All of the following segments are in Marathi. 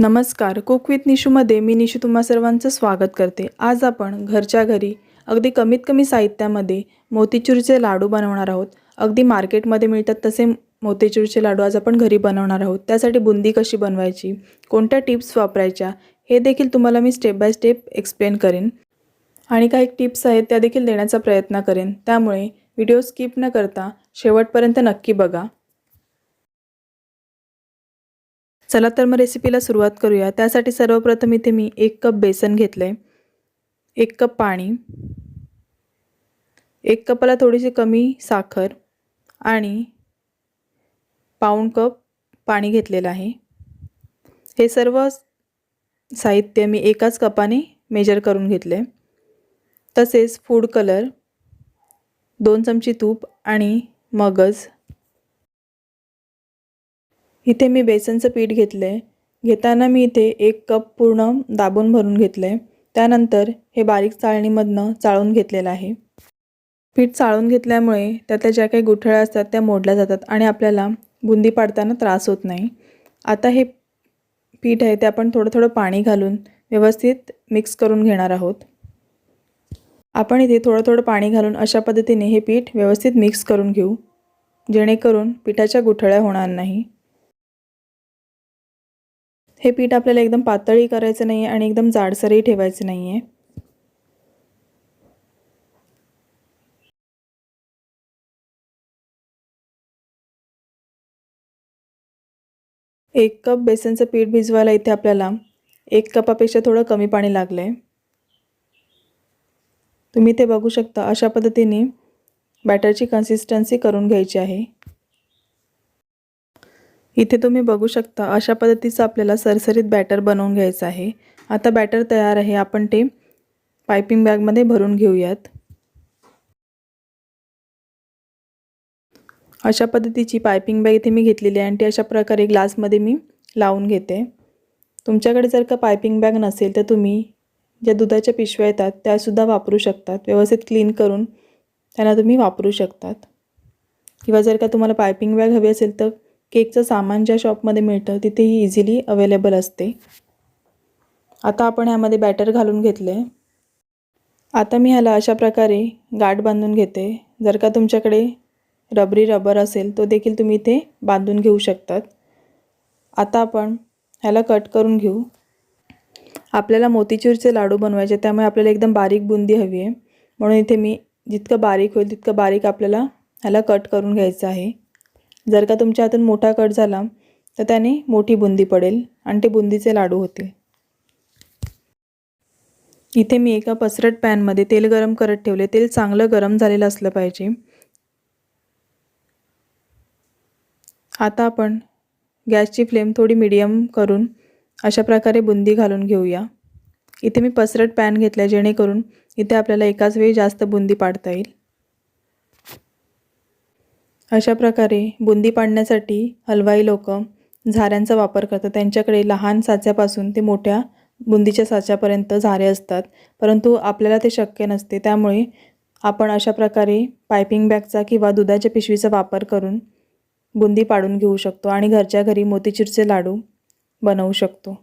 नमस्कार. कुक विथ निशूमध्ये मी निशू तुम्हा सर्वांचं स्वागत करते. आज आपण घरच्या घरी अगदी कमीत कमी साहित्यामध्ये मोतीचूरचे लाडू बनवणार आहोत. अगदी मार्केटमध्ये मिळतात तसे मोतीचूरचे लाडू आज आपण घरी बनवणार आहोत. त्यासाठी बुंदी कशी बनवायची कोणत्या टिप्स वापरायच्या हे देखील तुम्हाला मी स्टेप बाय स्टेप एक्सप्लेन करेन. आणि काही टिप्स आहेत त्या देखील देण्याचा प्रयत्न करेन. त्यामुळे व्हिडिओ स्किप न करता शेवटपर्यंत नक्की बघा. चला तर मग रेसिपीला सुरुवात करूया. त्यासाठी सर्वप्रथम इथे मी एक कप बेसन घेतलं आहे एक कप पाणी. एक कपाला थोडीशी कमी साखर आणि पाऊण कप पाणी घेतलेलं आहे. हे सर्व साहित्य मी एकाच कपाने मेजर करून घेतले तसेच फूड कलर दोन चमची तूप आणि मगज इथे मी बेसनचं पीठ घेतलं आहे घेताना मी इथे एक कप पूर्ण दाबून भरून घेतलं आहे त्यानंतर हे बारीक चाळणीमधनं चाळून घेतलेलं आहे. पीठ चाळून घेतल्यामुळे त्यातल्या ज्या काही गुठळ्या असतात त्या मोडल्या जातात आणि आपल्याला बुंदी पाडताना त्रास होत नाही. आता हे पीठ आहे ते आपण थोडं थोडं पाणी घालून व्यवस्थित मिक्स करून घेणार आहोत. आपण इथे थोडं थोडं पाणी घालून अशा पद्धतीने हे पीठ व्यवस्थित मिक्स करून घेऊ. जेणेकरून पिठाच्या गुठळ्या होणार नाही. हे पीठ आपल्याला एकदम पातळी करायचं नाही आहे आणि एकदम जाडसरही ठेवायचं नाही आहे एक कप बेसनचं पीठ भिजवायला इथे आपल्याला एक कपापेक्षा थोडं कमी पाणी लागलं आहे तुम्ही ते बघू शकता अशा पद्धतीने बॅटरची कन्सिस्टन्सी करून घ्यायची आहे. इथे तुम्ही बघू शकता अशा पद्धतीचं आपल्याला सरसरीत बॅटर बनवून घ्यायचं आहे. आता बॅटर तयार आहे आपण ते पायपिंग बॅगमध्ये भरून घेऊयात. अशा पद्धतीची पायपिंग बॅग इथे मी घेतलेली आहे आणि ती अशा प्रकारे ग्लासमध्ये मी लावून घेते. तुमच्याकडे जर का पायपिंग बॅग नसेल तर तुम्ही ज्या दुधाच्या पिशव्या येतात त्यासुद्धा वापरू शकतात. व्यवस्थित क्लीन करून त्यांना तुम्ही वापरू शकतात. किंवा जर का तुम्हाला पायपिंग बॅग हवी असेल तर केकचं सामान ज्या शॉपमध्ये मिळतं तिथेही इझिली अवेलेबल असते. आता आपण ह्यामध्ये बॅटर घालून घेतले. आता मी ह्याला अशा प्रकारे गाठ बांधून घेते. जर का तुमच्याकडे रबरी रबर असेल तो देखील तुम्ही इथे बांधून घेऊ शकतात. आता आपण ह्याला कट करून घेऊ. आपल्याला मोतीचूरचे लाडू बनवायचे त्यामुळे आपल्याला एकदम बारीक बुंदी हवी आहे. म्हणून इथे मी जितकं बारीक होईल तितकं बारीक आपल्याला ह्याला कट करून घ्यायचं आहे. जर का तुमच्या हातून मोठा कट झाला तर त्याने मोठी बुंदी पडेल आणि ते बुंदीचे लाडू होतील. इथे मी एका पसरट पॅनमध्ये तेल गरम करत ठेवले. तेल चांगलं गरम झालेलं असलं पाहिजे. आता आपण गॅसची फ्लेम थोडी मिडियम करून अशा प्रकारे बुंदी घालून घेऊया. इथे मी पसरट पॅन घेतला जेणेकरून इथे आपल्याला एकाच वेळी जास्त बुंदी पाडता येईल. अशा प्रकारे बुंदी पाडण्यासाठी हलवाई लोक झाऱ्यांचा वापर करतात. त्यांच्याकडे लहान साच्यापासून ते मोठ्या बुंदीच्या साच्यापर्यंत झारे असतात. परंतु आपल्याला ते शक्य नसते. त्यामुळे आपण अशा प्रकारे पायपिंग बॅगचा किंवा दुधाच्या पिशवीचा वापर करून बुंदी पाडून घेऊ शकतो आणि घरच्या घरी मोतीचूरचे लाडू बनवू शकतो.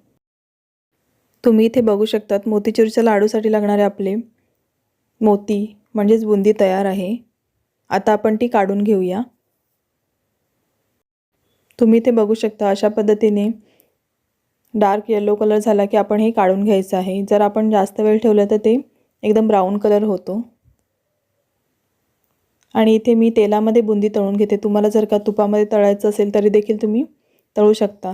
तुम्ही इथे बघू शकतात मोतीचूरच्या लाडूसाठी लागणारे आपले मोती म्हणजेच बुंदी तयार आहे. आता आपण ती काढून घेऊया. तुम्ही ते बघू शकता अशा पद्धतीने डार्क येलो कलर झाला की आपण हे काढून घ्यायचं आहे. जर आपण जास्त वेळ ठेवलं तर ते एकदम ब्राऊन कलर होतो. आणि इथे मी तेलामध्ये बुंदी तळून घेते. तुम्हाला जर का तुपामध्ये तळायचं असेल तरी देखील तुम्ही तळू शकता.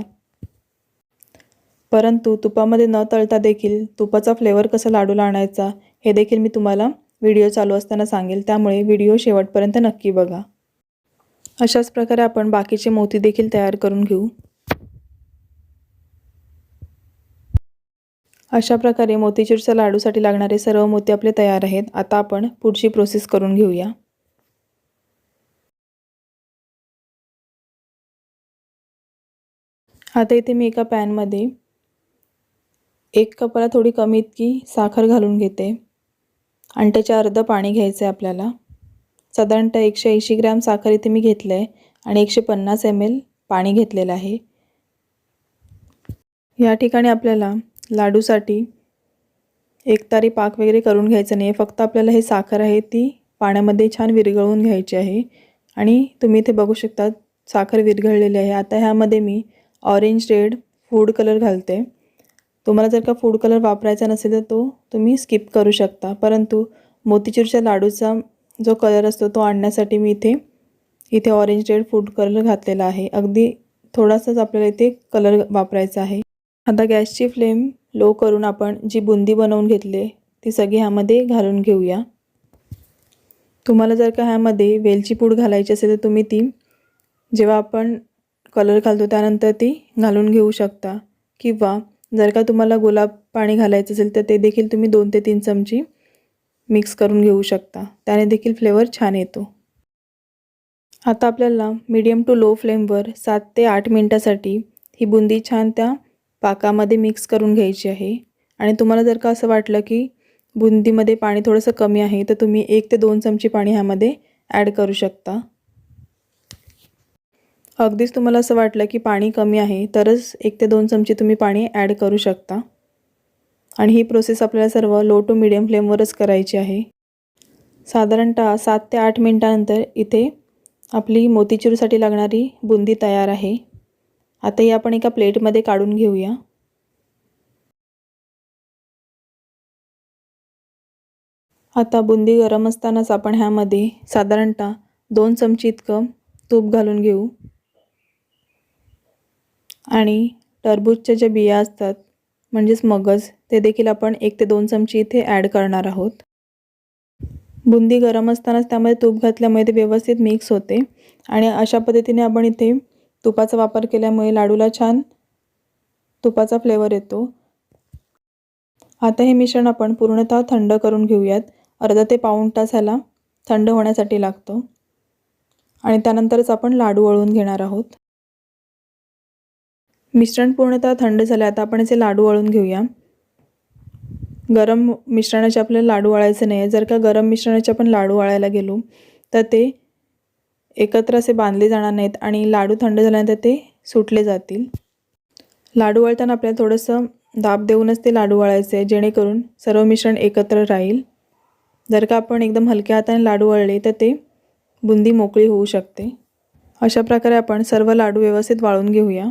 परंतु तुपामध्ये न तळता देखील तुपाचा फ्लेवर कसा लाडूला आणायचा हे देखील मी तुम्हाला व्हिडिओ चालू असताना सांगेल. त्यामुळे व्हिडिओ शेवटपर्यंत नक्की बघा. अशाच प्रकारे आपण बाकीचे मोती देखील तयार करून घेऊ. अशा प्रकारे मोतीचूरच्या लाडूसाठी लागणारे सर्व मोती आपले तयार आहेत. आता आपण पुढची प्रोसेस करून घेऊया. आता इथे मी एका पॅनमध्ये एक कपाला थोडी कमी इतकी साखर घालून घेते. आणि त्याच्या अर्ध पाणी घ्यायचं आहे आपल्याला. साधारणतः एकशे ऐंशी ग्रॅम साखर इथे मी घेतलं आहे आणि एकशे पन्नास एम एल पाणी घेतलेलं आहे. या ठिकाणी आपल्याला लाडूसाठी एक तारी पाक वगैरे करून घ्यायचं नाही. आहे फक्त आपल्याला हे साखर आहे ती पाण्यामध्ये छान विरघळवून घ्यायची आहे. आणि तुम्ही इथे बघू शकता साखर विरघळलेली आहे. आता ह्यामध्ये मी ऑरेंज रेड फूड कलर घालते. तुम्हाला जर का फूड कलर वापरायचा नसेल तर तो तुम्ही स्किप करू शकता. परंतु मोतीचूरच्या लाडूचा जो कलर असतो तो आणण्यासाठी मी इथे इथे ऑरेंज रेड फूड कलर घातलेला आहे. अगदी थोडासाच आपल्याला इथे कलर वापरायचा आहे. आता गॅसची फ्लेम लो करून आपण जी बुंदी बनवून घेतली ती सगळी ह्यामध्ये घालून घेऊया. तुम्हाला जर का ह्यामध्ये वेलची पूड घालायची असेल तर तुम्ही ती जेव्हा आपण कलर घालतो त्यानंतर ती घालून घेऊ शकता. किंवा जर का तुम्हाला गुलाब पाणी घालायचं असेल तर ते देखील तुम्ही दोन ते तीन चमची मिक्स करून घेऊ शकता. त्याने देखील फ्लेवर छान येतो. आता आपल्याला मीडियम टू लो फ्लेमवर सात ते आठ मिनटासाठी ही बुंदी छान त्या पाकामध्ये मिक्स करून घ्यायची आहे. आणि तुम्हाला जर का असं वाटलं की बुंदीमध्ये पाणी थोडंसं कमी आहे तर तुम्ही एक ते दोन चमची पाणी ह्यामध्ये ॲड करू शकता. अगदीच तुम्हाला असं वाटलं की पाणी कमी आहे तरच एक ते दोन चमचे तुम्ही पाणी ॲड करू शकता. आणि ही प्रोसेस आपल्याला सर्व लो टू मिडियम फ्लेमवरच करायची आहे. साधारणतः सात ते आठ मिनटानंतर इथे आपली मोतीचूरसाठी लागणारी बुंदी तयार आहे. आता ही आपण एका प्लेटमध्ये काढून घेऊया. आता बुंदी गरम असतानाच आपण ह्यामध्ये साधारणतः दोन चमची इतकं तूप घालून घेऊ. आणि टरबूजच्या ज्या बिया असतात म्हणजेच मगज ते देखील आपण एक ते दोन चमची इथे ॲड करणार आहोत. बुंदी गरम असतानाच त्यामध्ये तूप घातल्यामुळे ते व्यवस्थित मिक्स होते. आणि अशा पद्धतीने आपण इथे तुपाचा वापर केल्यामुळे लाडूला छान तुपाचा फ्लेवर येतो. आता हे मिश्रण आपण पूर्णतः थंड करून घेऊयात. अर्धा ते पाऊण तास ह्याला थंड होण्यासाठी लागतो. आणि त्यानंतरच आपण लाडू वळून घेणार आहोत. मिश्रण पूर्णतः थंड झाले आता आपण याचे लाडू वळून घेऊया. गरम मिश्रणाचे आपल्याला लाडू वाळायचे नाही आहे जर का गरम मिश्रणाचे आपण लाडू वाळायला गेलो तर ते एकत्र असे बांधले जाणार नाहीत आणि लाडू थंड झाल्यानंतर ते सुटले जातील. लाडू वळताना आपल्याला थोडंसं दाब देऊनच ते लाडू वाळायचे आहे जेणेकरून सर्व मिश्रण एकत्र राहील. जर का आपण एकदम हलक्या हाताने लाडू वळले तर ते बुंदी मोकळी होऊ शकते. अशा प्रकारे आपण सर्व लाडू व्यवस्थित वाळून घेऊया.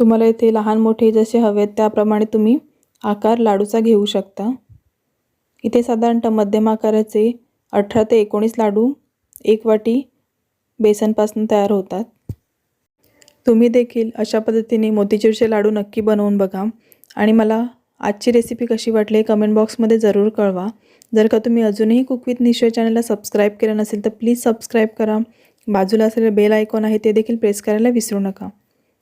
तुम्हाला इथे लहान मोठे जसे हवेत त्याप्रमाणे तुम्ही आकार लाडूचा घेऊ शकता. इथे साधारणतः मध्यम आकाराचे अठरा ते एकोणीस लाडू एक वाटी बेसनपासून तयार होतात. तुम्ही देखील अशा पद्धतीने मोतीचूरचे लाडू नक्की बनवून बघा आणि मला आजची रेसिपी कशी वाटली कमेंट बॉक्समध्ये जरूर कळवा. जर का तुम्ही अजूनही कुक विथ निश्चय चॅनलला सबस्क्राईब केलं नसेल तर प्लीज सबस्क्राईब करा. बाजूला असलेलं बेल आयकॉन आहे ते देखील प्रेस करायला विसरू नका.